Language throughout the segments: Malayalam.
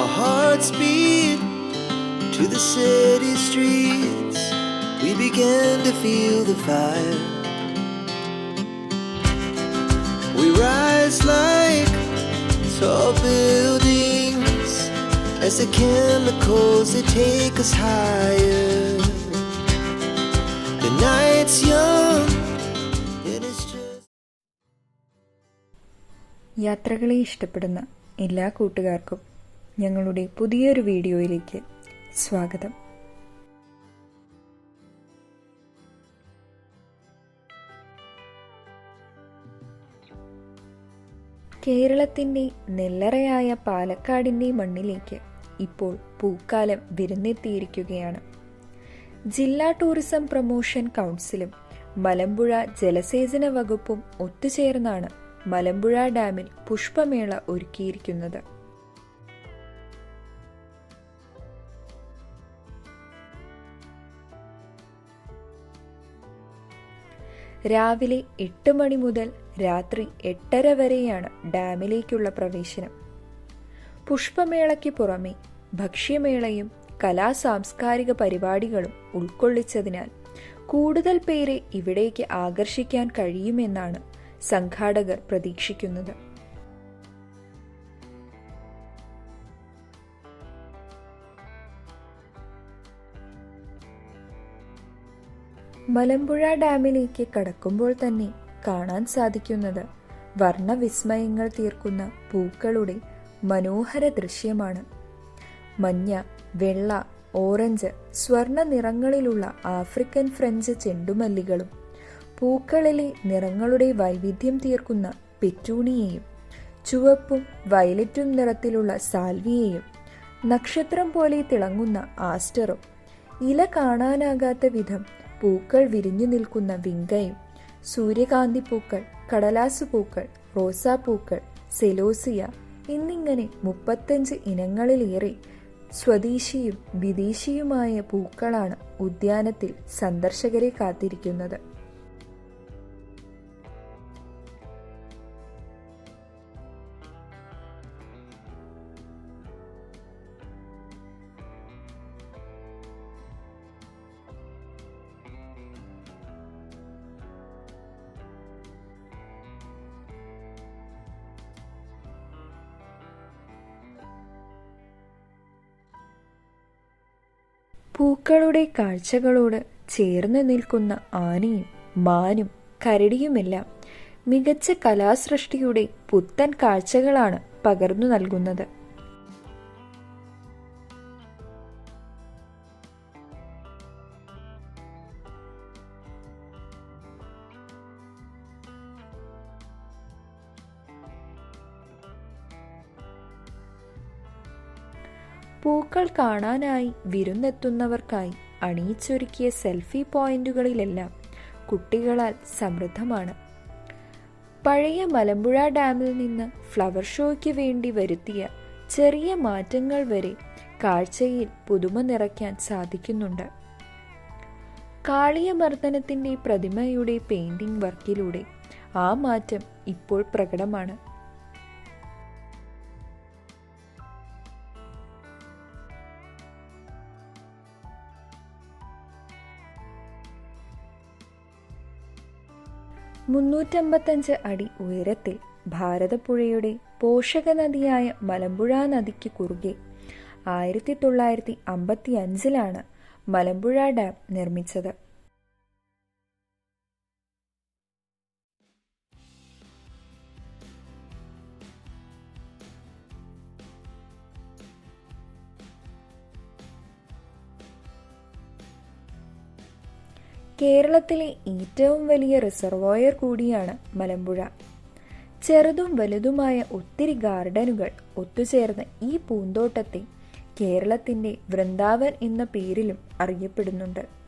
Our hearts beat to the city streets. We began to feel the fire. We rise like tall buildings as the chemicals they take us higher. The night's young and it's just. യാത്രകളെ ഇഷ്ടപ്പെടുന്ന എല്ലാ കൂട്ടുകാർക്കും ഞങ്ങളുടെ പുതിയൊരു വീഡിയോയിലേക്ക് സ്വാഗതം. കേരളത്തിന്റെ നെല്ലറയായ പാലക്കാടിന്റെ മണ്ണിലേക്ക് ഇപ്പോൾ പൂക്കാലം വിരുന്നെത്തിയിരിക്കുകയാണ്. ജില്ലാ ടൂറിസം പ്രൊമോഷൻ കൗൺസിലും മലമ്പുഴ ജലസേചന വകുപ്പും ഒത്തുചേർന്നാണ് മലമ്പുഴ ഡാമിൽ പുഷ്പമേള ഒരുക്കിയിരിക്കുന്നത്. രാവിലെ എട്ട് മണി മുതൽ രാത്രി എട്ടര വരെയാണ് ഡാമിലേക്കുള്ള പ്രവേശനം. പുഷ്പമേളയ്ക്ക് പുറമെ ഭക്ഷ്യമേളയും കലാ സാംസ്കാരിക പരിപാടികളും ഉൾക്കൊള്ളിച്ചതിനാൽ കൂടുതൽ പേരെ ഇവിടേക്ക് ആകർഷിക്കാൻ കഴിയുമെന്നാണ് സംഘാടകർ പ്രതീക്ഷിക്കുന്നത്. മലമ്പുഴ ഡാമിലേക്ക് കടക്കുമ്പോൾ തന്നെ കാണാൻ സാധിക്കുന്നത് വർണവിസ്മയങ്ങൾ തീർക്കുന്ന പൂക്കളുടെ മനോഹര ദൃശ്യമാണ്. മഞ്ഞ വെള്ള ഓറഞ്ച് സ്വർണ നിറങ്ങളിലുള്ള ആഫ്രിക്കൻ ഫ്രഞ്ച് ചെണ്ടുമല്ലികളും പൂക്കളിലെ നിറങ്ങളുടെ വൈവിധ്യം തീർക്കുന്ന പെറ്റൂണിയെയും ചുവപ്പും വയലറ്റും നിറത്തിലുള്ള സാൽവിയെയും നക്ഷത്രം പോലെ തിളങ്ങുന്ന ആസ്റ്ററും ഇല കാണാനാകാത്ത വിധം പൂക്കൾ വിരിഞ്ഞു നിൽക്കുന്ന വിങ്കയും സൂര്യകാന്തി പൂക്കൾ കടലാസു പൂക്കൾ റോസാപ്പൂക്കൾ സെലോസിയ എന്നിങ്ങനെ മുപ്പത്തഞ്ച് ഇനങ്ങളിലേറെ സ്വദേശിയും വിദേശിയുമായ പൂക്കളാണ് ഉദ്യാനത്തിൽ സന്ദർശകരെ കാത്തിരിക്കുന്നത്. പൂക്കളുടെ കാഴ്ചകളോട് ചേർന്ന് നിൽക്കുന്ന ആനയും മാനും കരടിയുമെല്ലാം മികച്ച കലാസൃഷ്ടിയുടെ പുത്തൻ കാഴ്ചകളാണ് പകർന്നു നൽകുന്നത്. പൂക്കൾ കാണാനായി വിരുന്നെത്തുന്നവർക്കായി അണിയിച്ചൊരുക്കിയ സെൽഫി പോയിന്റുകളിലെല്ലാം കുട്ടികളാൽ സമൃദ്ധമാണ്. പഴയ മലമ്പുഴ ഡാമിൽ നിന്ന് ഫ്ലവർ ഷോയ്ക്ക് വേണ്ടി വരുത്തിയ ചെറിയ മാറ്റങ്ങൾ വരെ കാഴ്ചയിൽ പുതുമ നിറയ്ക്കാൻ സാധിക്കുന്നുണ്ട്. കാളിയമർദ്ദനത്തിന്റെ പ്രതിമയുടെ പെയിൻറിംഗ് വർക്കിലൂടെ ആ മാറ്റം ഇപ്പോൾ പ്രകടമാണ്. മുന്നൂറ്റമ്പത്തഞ്ച് അടി ഉയരത്തിൽ ഭാരതപ്പുഴയുടെ പോഷക നദിയായ മലമ്പുഴ നദിക്ക് കുറുകെ ആയിരത്തി തൊള്ളായിരത്തി അമ്പത്തി അഞ്ചിലാണ് മലമ്പുഴ ഡാം നിർമ്മിച്ചത്. കേരളത്തിലെ ഏറ്റവും വലിയ റിസർവോയർ കൂടിയാണ് മലമ്പുഴ. ചെറുതും വലുതുമായ ഒത്തിരി ഗാർഡനുകൾ ഒത്തുചേർന്ന ഈ പൂന്തോട്ടത്തെ കേരളത്തിന്റെ വൃന്ദാവൻ എന്ന പേരിലും അറിയപ്പെടുന്നുണ്ട്.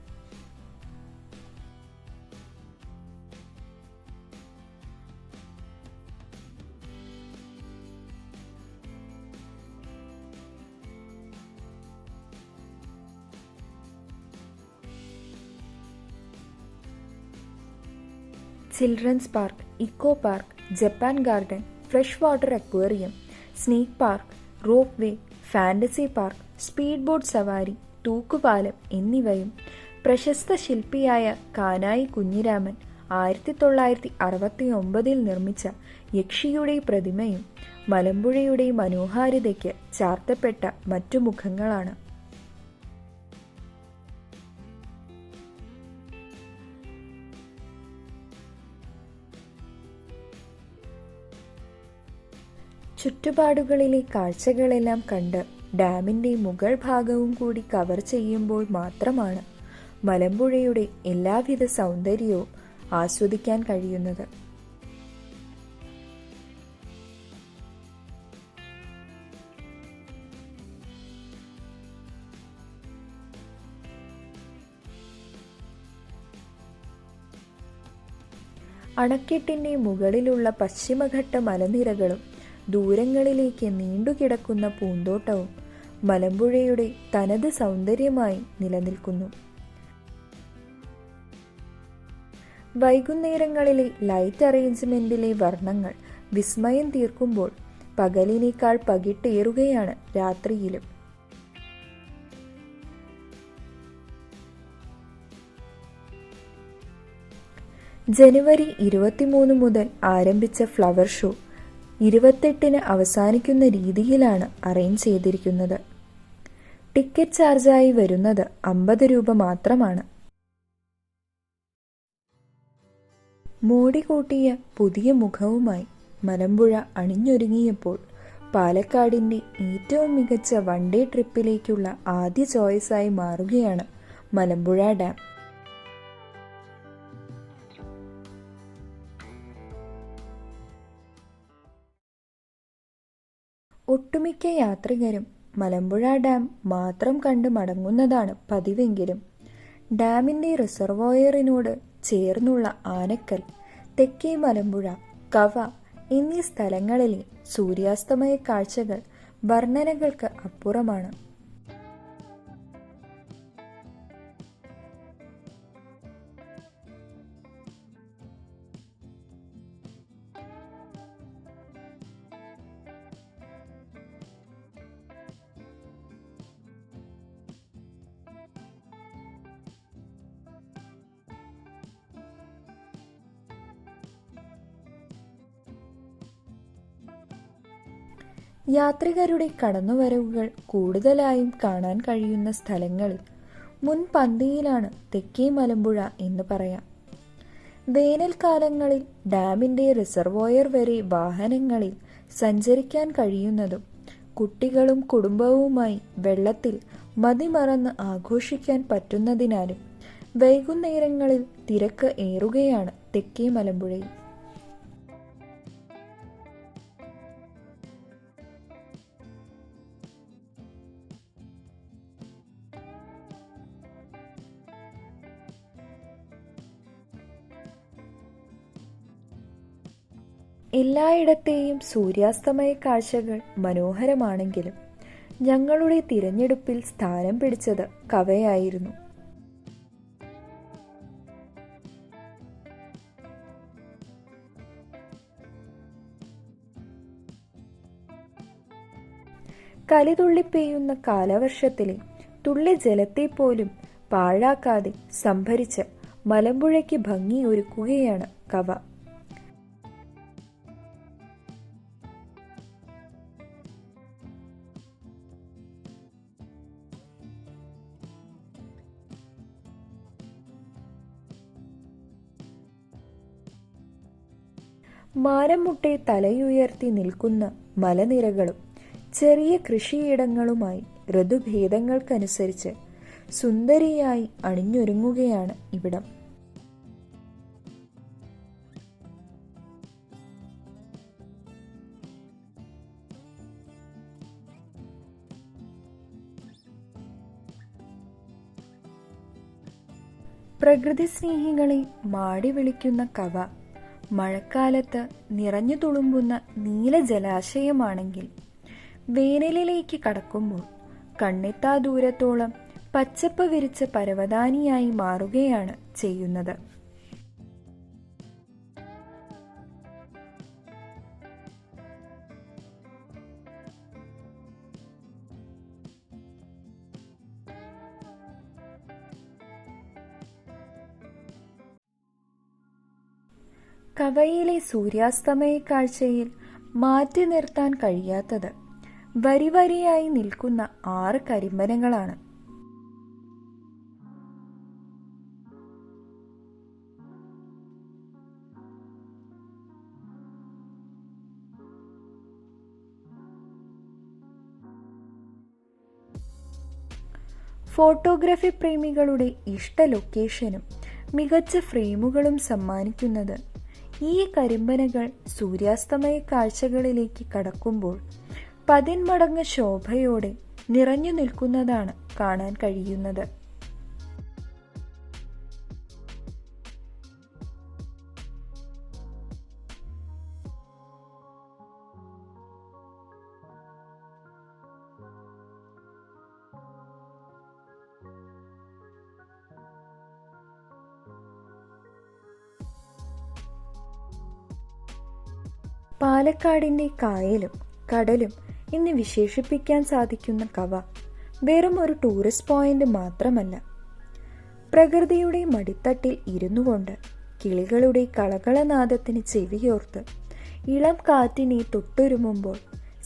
Children's park eco park Japan garden fresh water aquarium snake park rope way fantasy park speed boat സവാരി തൂക്കുപാലം എന്നിവയും പ്രശസ്ത ശില്പിയായ കാനായി കുഞ്ഞിരാമൻ ആയിരത്തി തൊള്ളായിരത്തി അറുപത്തി ഒമ്പതിൽ നിർമ്മിച്ച യക്ഷിയുടെ പ്രതിമയും മലമ്പുഴയുടെ മനോഹാരിതയ്ക്ക് ചാർത്തപ്പെട്ട മറ്റു മുഖങ്ങളാണ്. ചുറ്റുപാടുകളിലെ കാഴ്ചകളെല്ലാം കണ്ട് ഡാമിന്റെ മുകൾ ഭാഗവും കൂടി കവർ ചെയ്യുമ്പോൾ മാത്രമാണ് മലമ്പുഴയുടെ എല്ലാവിധ സൗന്ദര്യവും ആസ്വദിക്കാൻ കഴിയുന്നത്. അണക്കെട്ടിന്റെ മുകളിലുള്ള പശ്ചിമഘട്ട മലനിരകളും ദൂരങ്ങളിലേക്ക് നീണ്ടുകിടക്കുന്ന പൂന്തോട്ടവും മലമ്പുഴയുടെ തനത് സൗന്ദര്യമായി നിലനിൽക്കുന്നു. വൈകുന്നേരങ്ങളിലെ ലൈറ്റ് അറേഞ്ച്മെന്റിലെ വർണങ്ങൾ വിസ്മയം തീർക്കുമ്പോൾ പകലിനേക്കാൾ പകിട്ടേറുകയാണ് രാത്രിയിലും. ജനുവരി ഇരുപത്തിമൂന്ന് മുതൽ ആരംഭിച്ച ഫ്ലവർ ഷോ ഇരുപത്തെട്ടിന് അവസാനിക്കുന്ന രീതിയിലാണ് അറേഞ്ച് ചെയ്തിരിക്കുന്നത്. ടിക്കറ്റ് ചാർജായി വരുന്നത് അമ്പത് രൂപ മാത്രമാണ്. മോടി കൂട്ടിയ പുതിയ മുഖവുമായി മലമ്പുഴ അണിഞ്ഞൊരുങ്ങിയപ്പോൾ പാലക്കാടിന്റെ ഏറ്റവും മികച്ച വൺ ഡേ ട്രിപ്പിലേക്കുള്ള ആദ്യ ചോയ്സായി മാറുകയാണ് മലമ്പുഴ ഡാം. ഒട്ടുമിക്ക യാത്രികരും മലമ്പുഴ ഡാം മാത്രം കണ്ട് മടങ്ങുന്നതാണ് പതിവെങ്കിലും. ഡാമിന്റെ റിസർവോയറിനോട് ചേർന്നുള്ള ആനക്കൽ തെക്കേ മലമ്പുഴ കവ എന്നീ സ്ഥലങ്ങളിലെ സൂര്യാസ്തമയ കാഴ്ചകൾ വർണനകൾക്ക് അപ്പുറമാണ്. യാത്രികരുടെ കടന്നുവരവുകൾ കൂടുതലായും കാണാൻ കഴിയുന്ന സ്ഥലങ്ങളിൽ മുൻപന്തിയിലാണ് തെക്കേ മലമ്പുഴ എന്ന് പറയാം. വേനൽക്കാലങ്ങളിൽ ഡാമിന്റെ റിസർവോയർ വരെ വാഹനങ്ങളിൽ സഞ്ചരിക്കാൻ കഴിയുന്നതും കുട്ടികളും കുടുംബവുമായി വെള്ളത്തിൽ മതിമറന്ന് ആഘോഷിക്കാൻ പറ്റുന്നതിനാലും വൈകുന്നേരങ്ങളിൽ തിരക്ക് ഏറുകയാണ് തെക്കേ മലമ്പുഴയിൽ. എല്ലായിടത്തെയും സൂര്യാസ്തമയ കാഴ്ചകൾ മനോഹരമാണെങ്കിലും ഞങ്ങളുടെ തിരഞ്ഞെടുപ്പിൽ സ്ഥാനം പിടിച്ചത് കവയായിരുന്നു. കലിതുള്ളിപ്പെയ്യുന്ന കാലവർഷത്തിലെ തുള്ളി ജലത്തെ പോലും പാഴാക്കാതെ സംഭരിച്ച് മലമ്പുഴയ്ക്ക് ഭംഗിയൊരുക്കുകയാണ് കവ. മാനം മുട്ടെ തലയുയർത്തി നിൽക്കുന്ന മലനിരകളും ചെറിയ കൃഷിയിടങ്ങളുമായി ഋതുഭേദങ്ങൾക്കനുസരിച്ച് സുന്ദരിയായി അണിഞ്ഞൊരുങ്ങുകയാണ് ഇവിടം. പ്രകൃതി സ്നേഹികളെ മാടി വിളിക്കുന്ന കവ മഴക്കാലത്ത് നിറഞ്ഞു തുളുമ്പുന്ന നീല ജലാശയമാണെങ്കിൽ വേനലിലേക്ക് കടക്കുമ്പോൾ കണ്ണെത്താ ദൂരത്തോളം പച്ചപ്പ് വിരിച്ച പരവതാനിയായി മാറുകയാണ് ചെയ്യുന്നത്. കവയിലെ സൂര്യാസ്തമയ കാഴ്ചയിൽ മാറ്റി നിർത്താൻ കഴിയാത്തത് വരിവരിയായി നിൽക്കുന്ന ആറ് കരിമ്പനങ്ങളാണ് ഫോട്ടോഗ്രാഫി പ്രേമികളുടെ ഇഷ്ട ലൊക്കേഷനും മികച്ച ഫ്രെയിമുകളും സമ്മാനിക്കുന്നത് ഈ കരിമ്പനകൾ സൂര്യാസ്തമയ കാഴ്ചകളിലേക്ക് കടക്കുമ്പോൾ പതിന്മടങ്ങ് ശോഭയോടെ നിറഞ്ഞു നിൽക്കുന്നതാണ് കാണാൻ കഴിയുന്നത്. പാലക്കാടിന്റെ കായലും കടലും ഇന്ന് വിശേഷിപ്പിക്കാൻ സാധിക്കുന്ന കവ വെറും ഒരു ടൂറിസ്റ്റ് പോയിന്റ് മാത്രമല്ല. പ്രകൃതിയുടെ മടിത്തട്ടിൽ ഇരുന്നു കൊണ്ട് കിളികളുടെ കളകളനാദത്തിന് ചെവിയോർത്ത് ഇളം കാറ്റിനെ തൊട്ടുരുമുമ്പോൾ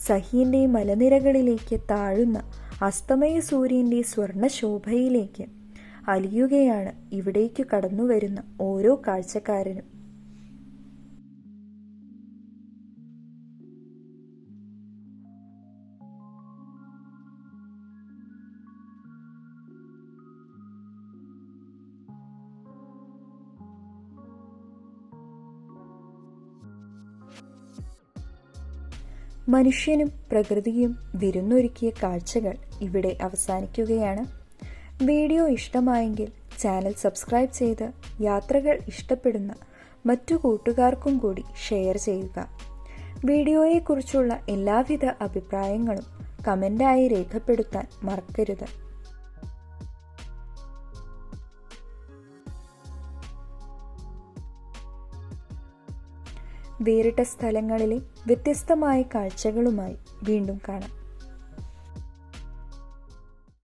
സഹീന്റെ മലനിരകളിലേക്ക് താഴുന്ന അസ്തമയ സൂര്യന്റെ സ്വർണശോഭയിലേക്ക് അലിയുകയാണ് ഇവിടേക്ക് കടന്നു വരുന്ന ഓരോ കാഴ്ചക്കാരനും. മനുഷ്യനും പ്രകൃതിയും വിരുന്നൊരുക്കിയ കാഴ്ചകൾ ഇവിടെ അവസാനിക്കുകയാണ്. വീഡിയോ ഇഷ്ടമായെങ്കിൽ ചാനൽ സബ്സ്ക്രൈബ് ചെയ്ത് യാത്രകൾ ഇഷ്ടപ്പെടുന്ന മറ്റു കൂട്ടുകാർക്കും കൂടി ഷെയർ ചെയ്യുക. വീഡിയോയെക്കുറിച്ചുള്ള എല്ലാവിധ അഭിപ്രായങ്ങളും കമന്റായി രേഖപ്പെടുത്താൻ മറക്കരുത്. വേറിട്ട സ്ഥലങ്ങളിലെ വ്യത്യസ്തമായ കാഴ്ചകളുമായി വീണ്ടും കാണാം.